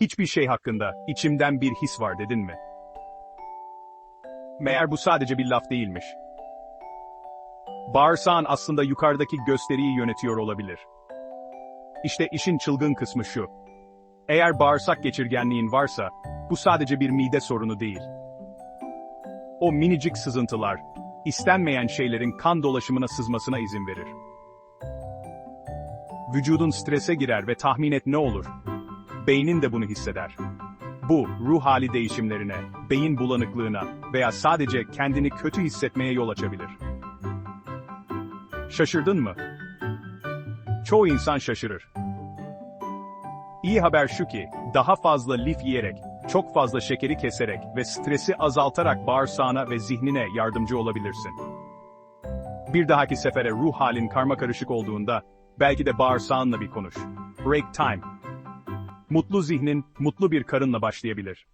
Hiçbir şey hakkında içimden bir his var dedin mi? Meğer bu sadece bir laf değilmiş. Bağırsağın aslında yukarıdaki gösteriyi yönetiyor olabilir. İşte işin çılgın kısmı şu. Eğer bağırsak geçirgenliğin varsa, bu sadece bir mide sorunu değil. O minicik sızıntılar, istenmeyen şeylerin kan dolaşımına sızmasına izin verir. Vücudun strese girer ve tahmin et ne olur? Beynin de bunu hisseder. Bu, ruh hali değişimlerine, beyin bulanıklığına veya sadece kendini kötü hissetmeye yol açabilir. Şaşırdın mı? Çoğu insan şaşırır. İyi haber şu ki, daha fazla lif yiyerek, çok fazla şekeri keserek ve stresi azaltarak bağırsağına ve zihnine yardımcı olabilirsin. Bir dahaki sefere ruh halin karmakarışık olduğunda, belki de bağırsağınla bir konuş. Break time. Mutlu zihnin, mutlu bir karınla başlayabilir.